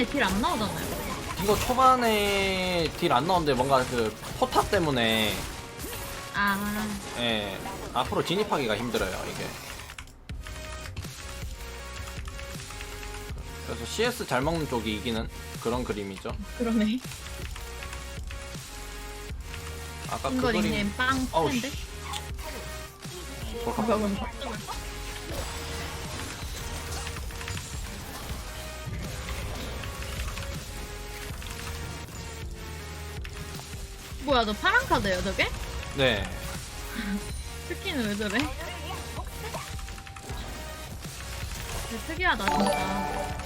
초반에 딜 안 나오잖아요. 이거 초반에 딜 안 나오는데 뭔가 그 포탑 때문에 아, 예, 앞으로 진입하기가 힘들어요 이게. 그래서 CS 잘 먹는 쪽이 이기는 그런 그림이죠. 그러네. 아까 그 그림 닉네임 빵 어우, 텐데? 씨. 뭐야, 뭐야. 뭐야, 너 파란 카드예요, 저게? 네. 스킨은 왜 저래? 되게 특이하다, 진짜.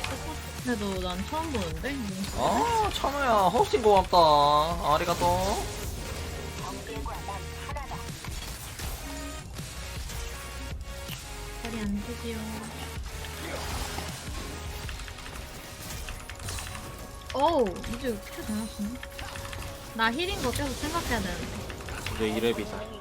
그래도 난 처음 보는데? 아 찬호야 호스팅 고맙다. 아리가또. 자리 안 되지요. 어우, 이제 큐 잘났네. 나 힐인 거 계속 생각해야 되는데. 이제 2렙이다.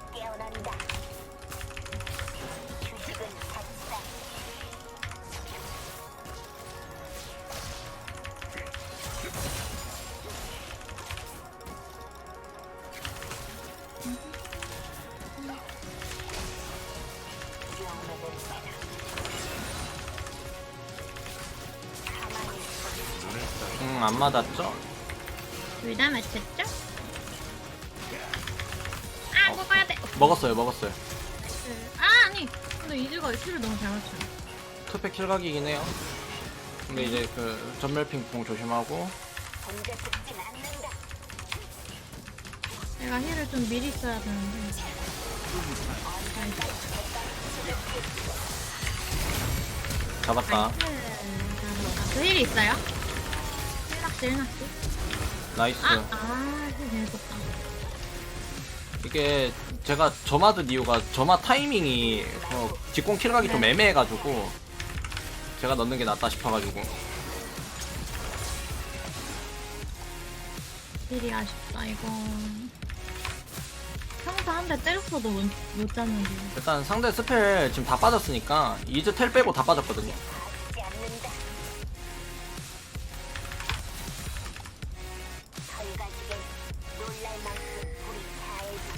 음, 안 맞았죠? 둘다 맞췄죠? 먹었어요, 먹었어요. 아, 아니. 근데 이즈가 큐를 너무 잘 맞춰요. 투패 킬각이긴 해요. 근데 이제 그 전멸 핑퐁 조심하고 내가 힐을 좀 미리 써야 되는데. 잡았다. 그힐 있어요? 힐낙지, 힐낙지. 나이스. 아, 아, 힐 재밌었다. 이게 제가 점화든 이유가 점화 타이밍이 어, 직공 킬각이 좀 네. 애매해가지고 제가 넣는 게 낫다 싶어가지고 힐이 아쉽다, 이거. 평타 한 대 때렸어도 못, 못 잡는데. 일단 상대 스펠 지금 다 빠졌으니까 이즈 텔 빼고 다 빠졌거든요.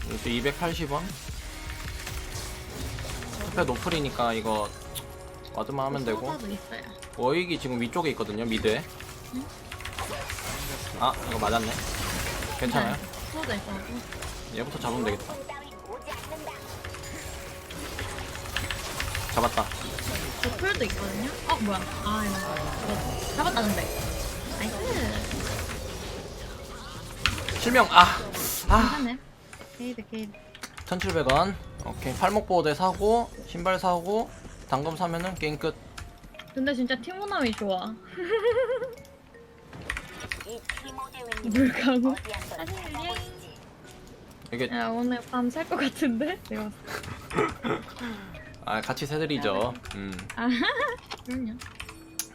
이것도 280원. 스펠 노플이니까 이거 와드만 하면 되고 소다도 있어요. 워익이 지금 위쪽에 있거든요 미드에. 아 이거 맞았네. 괜찮아요? 네, 있어가지고. 얘부터 잡으면 되겠다. 잡았다. 저 풀도 있거든요? 어, 뭐야. 아, 이거. 이거 잡았다, 근데. 나이스. 실명 아! 아! 괜찮네. 게이드. 1700원. 오케이. 팔목 보호대 사고, 신발 사고, 당금 사면은 게임 끝. 근데 진짜 티모남이 좋아. 물 가고. 이게 야, 오늘 밤 살 것 같은데? 내가. 아 같이 세드리죠. 음. 아, 그럼요.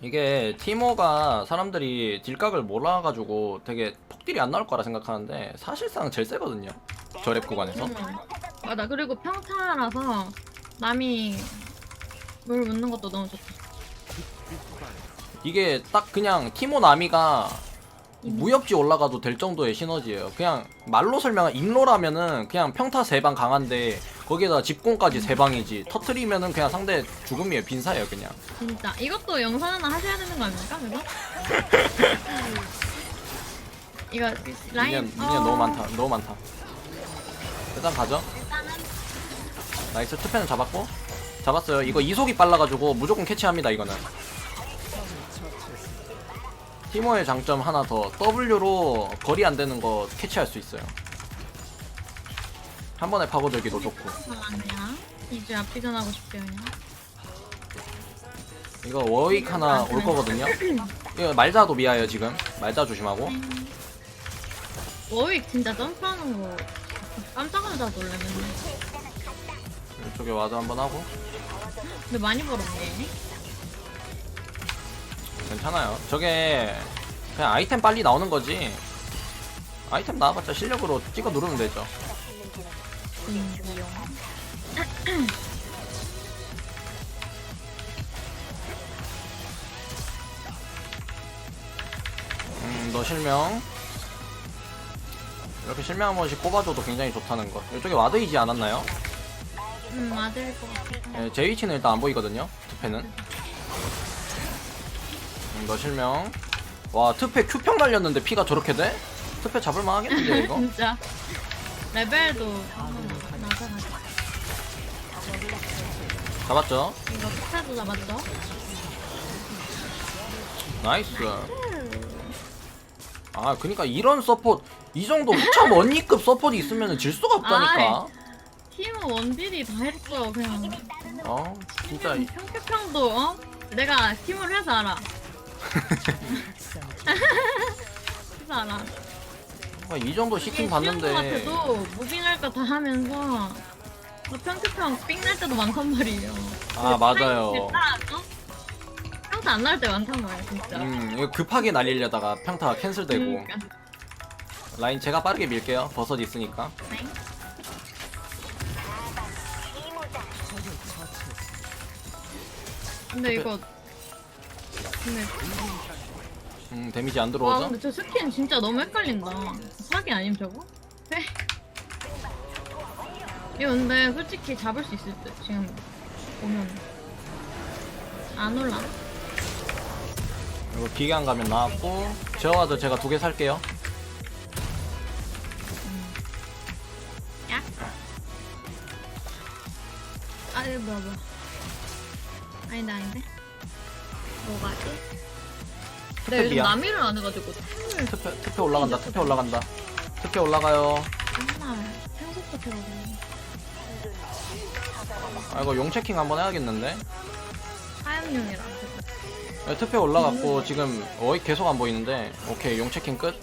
이게 티모가 사람들이 딜각을 몰라가지고 되게 폭딜이 안 나올 거라 생각하는데 사실상 제일 세거든요. 저랩 구간에서. 음. 맞아, 그리고 평타라서 남이 물 묻는 것도 너무 좋다. 이게 딱 그냥 티모 나미가 무협지 올라가도 될 정도의 시너지예요. 그냥 말로 설명한 인로라면은 그냥 평타 세 방 강한데 거기에다 집공까지 세 방이지 터트리면은 그냥 상대 죽음이에요. 빈사예요 그냥. 진짜. 이것도 영상 하나 하셔야 되는 거 아닙니까, 그거? 이거 라인 미니언, 미니언 너무 많다. 너무 많다. 일단 가죠. 나이스 투패는 잡았고 잡았어요. 이거 이속이 빨라가지고 무조건 캐치합니다. 이거는. 티모의 장점 하나 더 W로 거리 안 되는 거 캐치할 수 있어요. 한 번에 파고들기도 좋고. 이제 앞비전하고 싶대요. 그냥. 이거 워익 하나 올 거거든요. 이거 말자도 미아예요 지금. 말자 조심하고. 워윅 진짜 점프하는 거 깜짝깜짝 놀랐네. 이쪽에 와드 한번 하고 근데 많이 벌었네. 괜찮아요. 저게 그냥 아이템 빨리 나오는 거지. 아이템 나와봤자 실력으로 찍어 누르면 되죠. 음, 너 실명. 이렇게 실명 한 번씩 꼽아줘도 굉장히 좋다는 거 이쪽에 와드이지 않았나요? 음 맞을 것 같아. 예, 제 위치는 일단 안 보이거든요 투패는 음, 너 실명 와 투패 Q평 날렸는데 피가 저렇게 돼? 투패 잡을만 하겠는데 이거? 진짜 레벨도 잡았죠? 이거 스타도 잡았죠? 나이스 아 그니까 이런 서포트 이 정도 참 언니급 서포트 있으면 질 수가 없다니까. 팀은 원딜이 다 했어 그냥. 어 진짜 이- 평평평도 어? 내가 팀을 해서 알아. 해서 알아. 아, 이 정도 시팅 것 봤는데. 같아도 무빙할 거 다 하면서 너 평평평 삥날 때도 많단 말이에요. 아 맞아요? 평타 안 나올 때 많단 말이야 진짜. 음 이거 급하게 날리려다가 평타 캔슬되고. 그러니까. 라인 제가 빠르게 밀게요 버섯 있으니까 네. 근데 이거 근데 음 데미지 안 와 들어오죠? 근데 저 스킨 진짜 너무 헷갈린다 사기 아님 저거? 네. 이거 근데 솔직히 잡을 수 있을 듯 지금 보면 안 올라 이거 기계 안 가면 나왔고 제어와도 제가 두 개 살게요 뭐야 뭐야 아닌데 아닌데? 뭐가지? 내가 요즘 미안. 남이를 안 해가지고. 템을 투표, 투표 올라간다 투표 올라간다. 투표 올라가요. 맨날 생속부터 해가지고 아 이거 용 체킹 한번 해야겠는데? 화염용이라. 네, 투표 올라갔고 지금 어이 계속 안 보이는데. 오케이 용 체킹 끝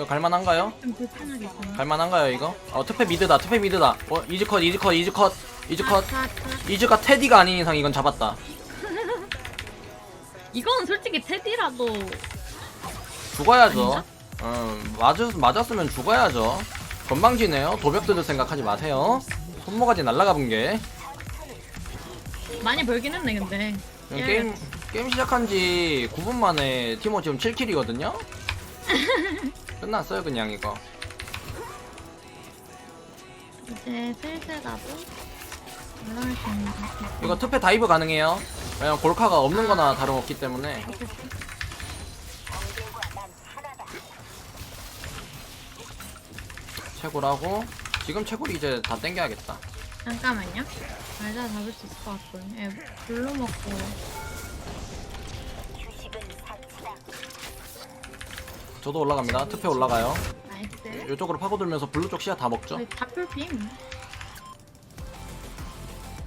이거 갈만한가요? 좀 갈만한가요 이거? 어 투표 미드다 투표 미드다. 어 이즈컷 이즈컷 이즈컷 이즈컷. 아, 아, 아. 이즈가 테디가 아닌 이상 이건 잡았다. 이건 솔직히 테디라도 죽어야죠. 음 맞았, 맞았으면 죽어야죠. 건방지네요. 도벽 뜯을 생각하지 마세요. 손모가지 날라가 본게. 많이 벌긴 했네 근데. 예. 게임 게임 시작한 지 9분 만에 티모 지금 7킬이거든요 끝났어요 그냥 이거. 이제 슬슬 나도 올라갈 수 있는 것 같아 이거 투패 다이브 가능해요. 왜냐면 골카가 없는 거나 다름없기 때문에. 채굴하고? 지금 채굴이 이제 다 땡겨야겠다. 잠깐만요. 말자 잡을 수 있을 것 같고 얘 불로 먹고 저도 올라갑니다. 투패 올라가요. 나이스. 이쪽으로 파고들면서 블루 쪽 시야 다 먹죠? 다풀빔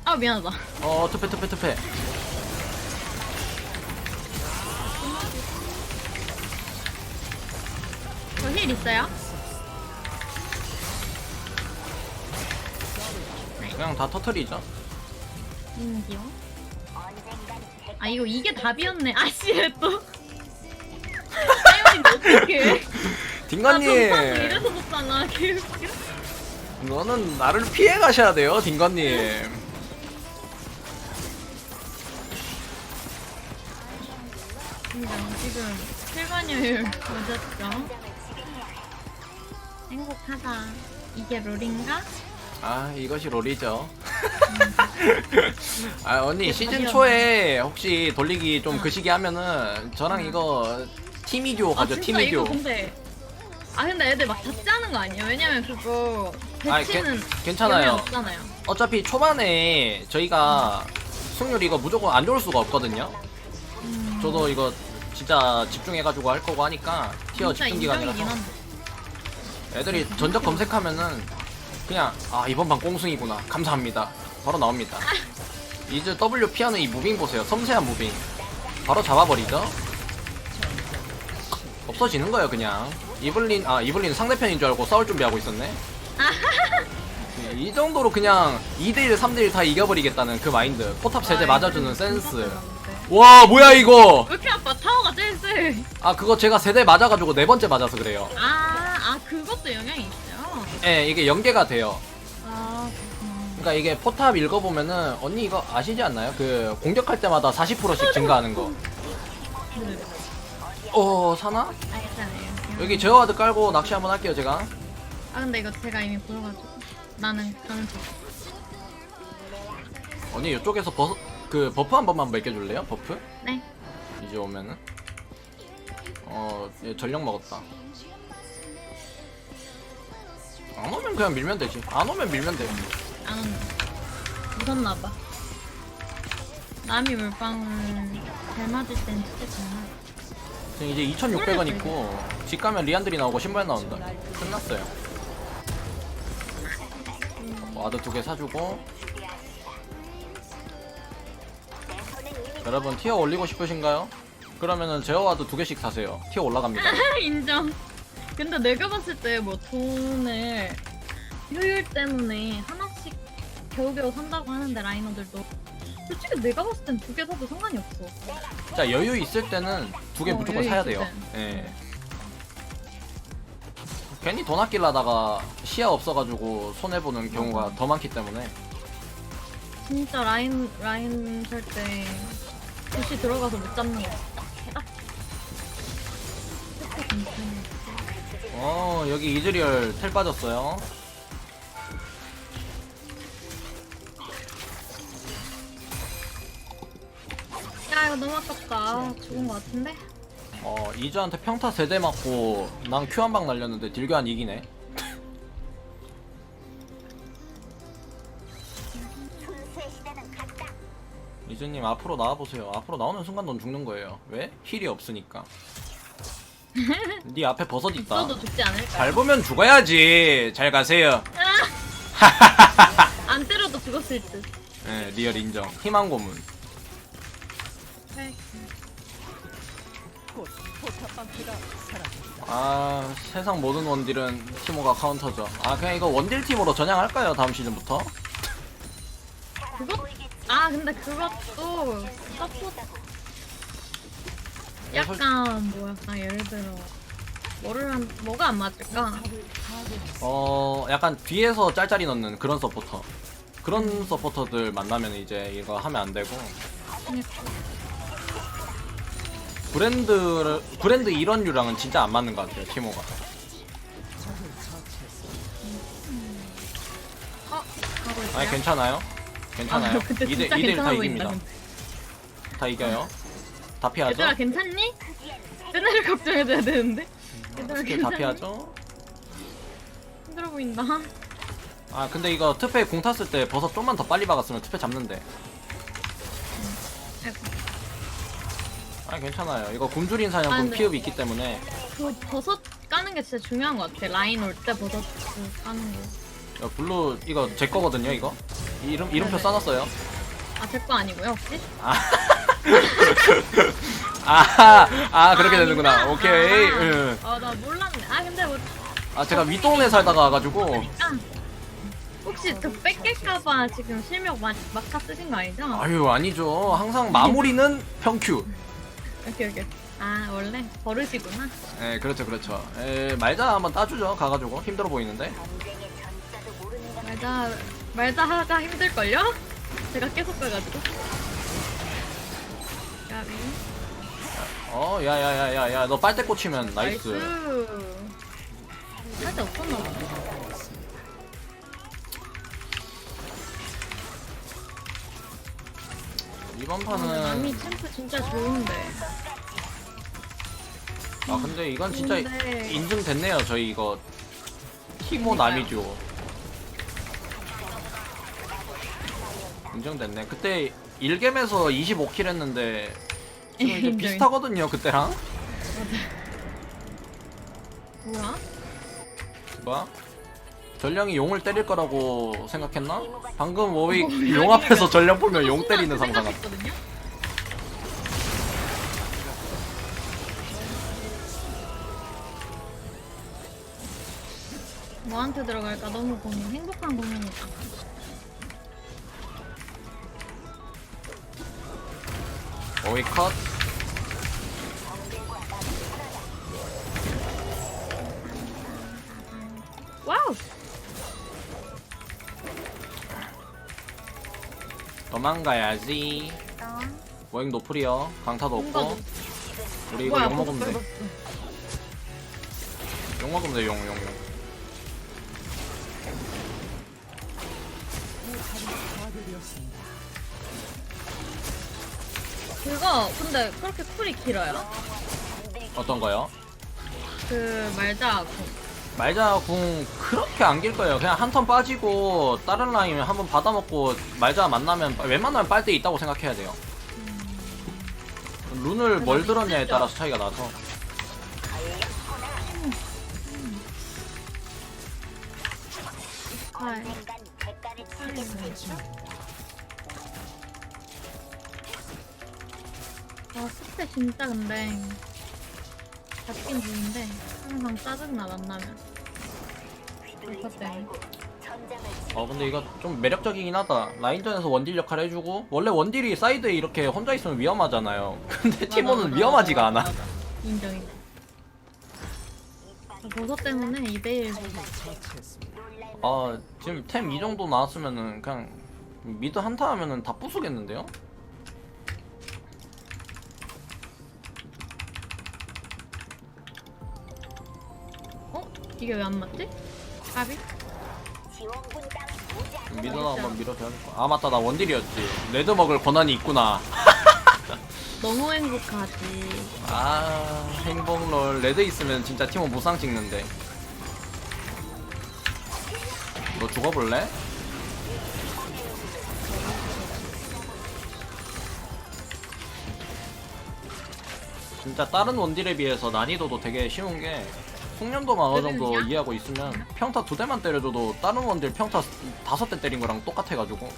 아 미안하다. 어 투패 투패 투패 저 힐 있어요? 그냥 다 터트리죠. 인기요 아 이거 이게 답이었네. 아씨 또 어떡해. 아 전파도 딩가님 이래서 줬잖아 개웃겨. 너는 나를 피해 가셔야 돼요 딩가님. 그러니까 지금 실반율 맞았죠? 행복하다. 이게 롤인가? 아 이것이 롤이죠. 아 언니 시즌 초에 혹시 돌리기 좀 그 시기 하면은 저랑 이거 팀이교 아 가죠 진짜 이거 팀이교 근데 아 근데 애들 막 다 짜는 거 아니에요? 왜냐면 그거 아 배치는 괜찮아요. 영향 없잖아요. 어차피 초반에 저희가 승률 이거 무조건 안 좋을 수가 없거든요. 음, 저도 이거 진짜 집중해가지고 할 거고 하니까 티어 진짜 집중 인정이긴 기간이라서 한데. 애들이 전적 검색하면은 그냥 아 이번 방 꽁승이구나. 감사합니다. 바로 나옵니다. 이제 W 피하는 이 무빙 보세요. 섬세한 무빙. 바로 잡아버리죠 없어지는 거예요 그냥 이블린 아 이블린 상대편인 줄 알고 싸울 준비하고 있었네 이 정도로 그냥 2대1 3대1 다 이겨버리겠다는 그 마인드 포탑 세대 아, 맞아주는 센스. 와 뭐야 이거 왜 이렇게 아파? 타워가 제일 세. 아 그거 제가 세대 맞아가지고 네 번째 맞아서 그래요 아, 아 그것도 영향이 있어요. 예 이게 연계가 돼요 아, 그렇구나. 그러니까 이게 포탑 읽어보면은 언니 이거 아시지 않나요? 그 공격할 때마다 40%씩 증가하는 거. 네. 어 사나? 아 괜찮아요. 그냥. 여기 제어와드 깔고 낚시 한번 할게요 제가 아 근데 이거 제가 이미 보여가지고 나는 가는 중. 언니 이쪽에서 버, 그 버프 한 번만 매겨줄래요? 버프? 네. 이제 오면은 어 얘 전력 먹었다 안 오면 그냥 밀면 되지 안 오면 밀면 돼 안 온다. 무섭나 봐. 남이 물방울 잘 맞을 땐 진짜 잘 맞아. 지금 이제 2,600원 있고 집 가면 리안들이 나오고 신발 나온다. 끝났어요. 와드 두 개 사주고. 여러분 티어 올리고 싶으신가요? 그러면은 제어 와드 두 개씩 사세요. 티어 올라갑니다. 인정. 근데 내가 봤을 때 뭐 돈을 효율 때문에 하나씩 겨우겨우 산다고 하는데 라이너들도 솔직히 내가 봤을 땐 두 개 사도 상관이 없어. 자 여유 있을 때는 두 개 어, 무조건 여유 사야 있을 돼요 땐. 예. 괜히 돈 아끼려다가 시야 없어가지고 손해 보는 경우가 더 많기 때문에 진짜 라인 라인 살때 도시 들어가서 못 잡는 거. 아. 진짜 괜찮아. 어 여기 이즈리얼 텔 빠졌어요 야 이거 너무 아깝다. 아, 죽은 거 같은데? 어 이즈한테 평타 세대 맞고 난 큐 한 방 날렸는데 딜교환 이기네 이즈님 앞으로 나와보세요 앞으로 나오는 순간 넌 죽는 거예요 왜? 힐이 없으니까 네 앞에 버섯 있다 있어도 죽지 않을까? 잘 보면 죽어야지 잘 가세요 안 때려도 죽었을 듯. 예 리얼 인정 희망 고문 아 세상 모든 원딜은 티모가 카운터죠. 아 그냥 이거 원딜 팀으로 전향할까요 다음 시즌부터? 그것 아 근데 그것도 서포트. 약간 뭐랄까 예를 들어 뭐를 한 뭐가 안 맞을까? 어 약간 뒤에서 짤짤이 넣는 그런 서포터. 그런 서포터들 만나면 이제 이거 하면 안 되고. 그러니까 브랜드 브랜드 이런 류랑은 진짜 안 맞는 것 같아요 티모가 어 가고 있어요. 아니 괜찮아요 괜찮아요 아, 근데 2대, 진짜 2대1 다 괜찮아 이깁니다. 다 이겨요 다 피하죠 얘들아 괜찮니? 얘들을 걱정해줘야 되는데. 얘들아 스킬 다 괜찮니? 피하죠 힘들어 보인다. 아 근데 이거 트페 공 탔을 때 버섯 좀만 더 빨리 박았으면 트페 잡는데 아 괜찮아요 이거 굶주린 아, 사냥꾼 근데- 피읍이 있기 때문에 그 버섯 까는 게 진짜 중요한 것 같아. 라인 올 때 버섯 그 까는 거. 야, 블루 이거 제 거거든요 이거 이름 이름표 네네. 써놨어요 아 제 거 아니고요 혹시? 아, 아, 아 그렇게 아, 되는구나 아닌가? 오케이 아, 응. 아, 나 몰랐네. 아, 근데 뭐, 아 제가 윗동네 살다가 와가지고 아, 혹시 그 뺏길까봐 지금 실명 마, 막타 쓰신 거 아니죠? 아유 아니죠 항상 마무리는 평큐 오케이, 오케이. 아, 원래 버릇이구나. 예 그렇죠 그렇죠 에, 말자 한번 따주죠 가가지고 힘들어 보이는데 말자, 말자 하가 힘들걸요? 제가 계속 가가지고. 까비. 어 야야야야야 너 빨대 꽂히면 나이스, 나이스. 할때 없었나 봐. 이번 아, 판은 남이 챔프 진짜 좋은데. 아 근데 이건 진짜 근데- 인증됐네요 저희 이거 티모 남이죠 인정됐네 그때 1gem에서 25킬 했는데 지금 이제 인정. 비슷하거든요 그때랑 뭐야? 뭐야? 전령이 용을 때릴 거라고 생각했나? 방금 워윅 어, 용 앞에서 전령 보면 용 때리는 상상 같아 생각했거든요? 뭐한테 들어갈까? 너무 고민 행복한 고민이다. 워윅 컷 도망가야지 워익 노플이요 강타도 없고 뭐- 우리 이거 욕 먹으면 버섯 돼. 욕 먹으면 돼, 용, 용, 용. 그거 근데 그렇게 쿨이 길어요? 어떤 거요? 그 말자 말자 궁 그렇게 안길 거예요. 그냥 한 턴 빠지고 다른 라인 한번 받아먹고 말자 만나면 웬만하면 빨때 있다고 생각해야 돼요. 룬을 뭘 들었냐에 따라서 차이가 나서. 아, 아 스페 진짜 근데 잡긴 좋은데 항상 짜증나 만나면 때문에 어 근데 이거 좀 매력적이긴 하다. 라인전에서 원딜 역할 해주고 원래 원딜이 사이드에 이렇게 혼자 있으면 위험하잖아요. 근데 티모는 맞아, 위험하지가 맞아, 않아. 맞아. 인정 인정 저 버섯 때문에 2대1 아 지금 템 이 정도 나왔으면은 그냥 미드 한타 하면은 다 부수겠는데요? 어? 이게 왜 안 맞지? 까비? 미드나 한번 밀어도 될까? 아 맞다 나 원딜이었지. 레드 먹을 권한이 있구나. 너무 행복하지 아 행복롤 레드 있으면 진짜 팀원 무상 찍는데. 너 죽어볼래? 진짜 다른 원딜에 비해서 난이도도 되게 쉬운 게 숙련도만 어느 정도 레벨이야? 이해하고 있으면 평타 두 대만 때려줘도 다른 원딜 평타 다섯 대 때린 거랑 똑같아가지고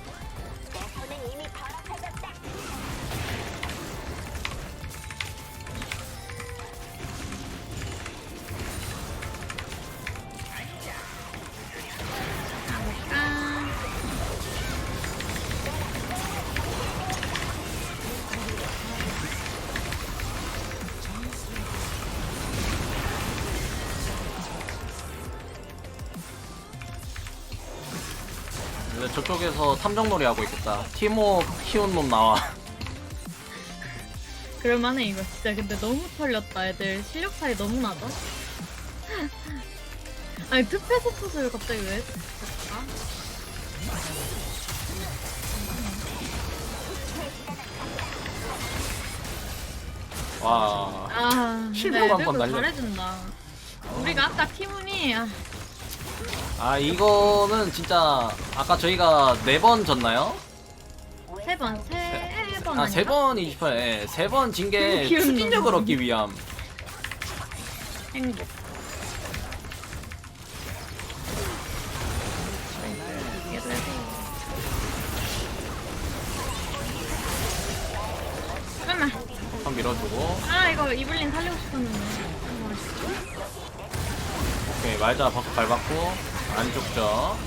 쪽에서 탐정놀이 하고 있겠다. 티모 키운 놈 나와. 그럴만해 이거 진짜 근데 너무 털렸다 애들 실력 차이 너무 나죠? 아니 투패스 투수를 갑자기 왜 했을까? 와. 아 실명 근데 한번 애들도 날려. 잘해준다 우리가 아까 팀운이 아, 아 이거는 진짜 아까 저희가 네 번 졌나요? 세 번 세 번 아세 번이 싶어요. 예, 세번 진게 귀여운 추진력을 놈. 얻기 위함. 행복 잠깐만 한 밀어주고. 아 이거 이블린 살리고 싶었는데 아. 오케이 말자 버스 밟았고 안 죽죠.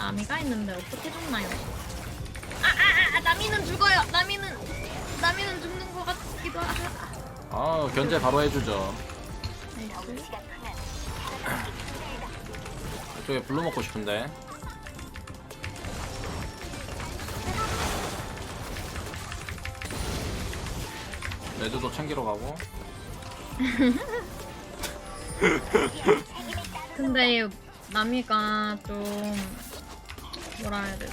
나미가 있는데 어떻게 죽나요? 아아 아 아, 나미는 죽어요. 나미는 나미는 죽는 것 같기도 하고. 아 견제 바로 해주죠. 나이스. 이쪽에 블루 먹고 싶은데. 레드도 챙기러 가고. 근데 나미가 좀 뭐라 해야 되지?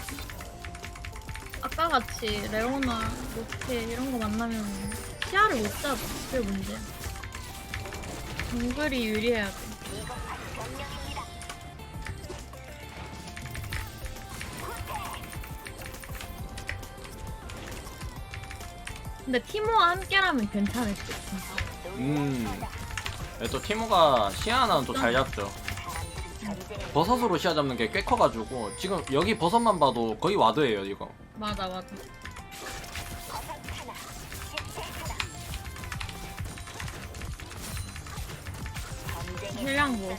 아까 같이 레오나, 로테 이런 거 만나면 시야를 못 잡아. 그게 문제야. 정글이 유리해야 돼. 근데 티모와 함께라면 괜찮을 듯 진짜. 음. 네, 또 티모가 시야 하나는 또 잘 잡죠. 버섯으로 시야 잡는 게 꽤 커가지고 지금 여기 버섯만 봐도 거의 와드예요 이거. 맞아 맞아. 힐량 먹어.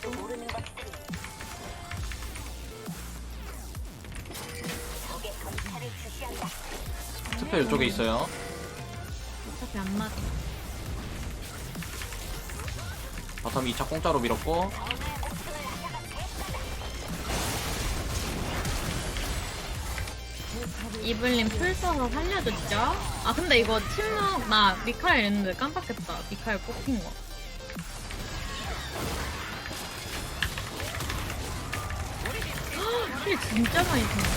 스페 이쪽에 있어요. 어차피 안 맞아. 바텀 2차 공짜로 밀었고 이블린 풀 써서 살려줬죠? 아 근데 이거 침묵 나 미카엘 했는데 깜빡했다 미카엘 뽑힌 거 헉, 힐 진짜 많이 든다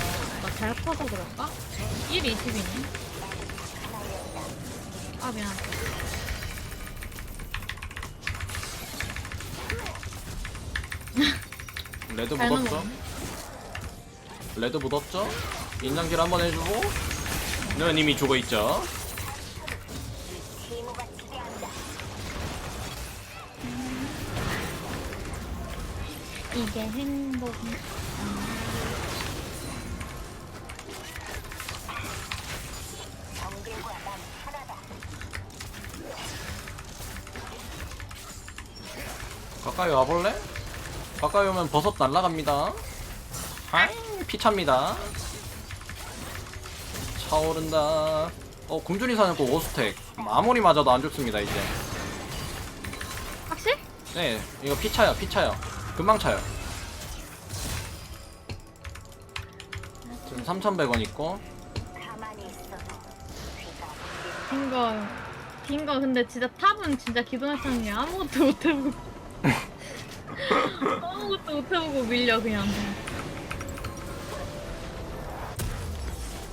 나잘 커서 그런가? 1, 20이네 아 미안 레드 묻었죠? 넘어가네 레드 묻었죠? 인장질 한번 해주고 넌 이미 죽어있죠? 이게 행복 가까이 와볼래? 가까이 오면 버섯 날라갑니다 하잉 피차입니다 차오른다. 어 굶주린 사냥꾼 5스택 아무리 맞아도 안 죽습니다 이제. 확실? 네 이거 피차요 피차요. 금방 차요. 지금 3,100원 있고. 빈거 빈거 근데 진짜 탑은 진짜 게 아무것도 못 해보고. 아무것도 못 해보고 밀려 그냥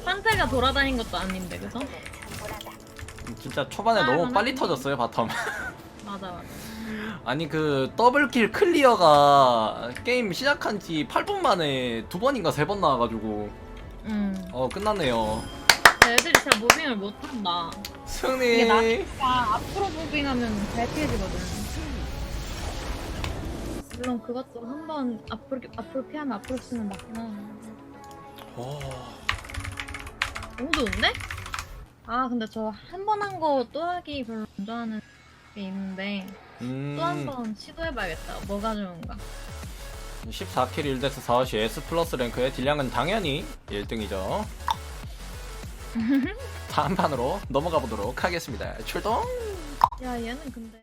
판테가 돌아다닌 것도 아닌데 그죠? 진짜 초반에 아, 너무. 빨리 터졌어요 바텀. 맞아 맞아. 아니 그 더블킬 클리어가 게임 시작한 지 8분 만에 두 번인가 세 번 나와가지고. 음. 어 끝났네요. 애들이 잘 무빙을 못한다. 승리! 이게 나니까 앞으로 무빙하면 잘 피해지거든. 물론 그것도 한번 앞으로 앞으로 피하면 앞으로 쓰면 맞긴 하는데 오, 너무 좋은데? 아 근데 저 한 번 한 거 또 하기 별로 안 좋아하는 게 있는데 음, 또 한 번 시도해봐야겠다. 뭐가 좋은가? 14킬 1데스 4시 S 플러스 랭크의 딜량은 당연히 1등이죠. 다음 판으로 넘어가 보도록 하겠습니다. 출동! 야 얘는 근데.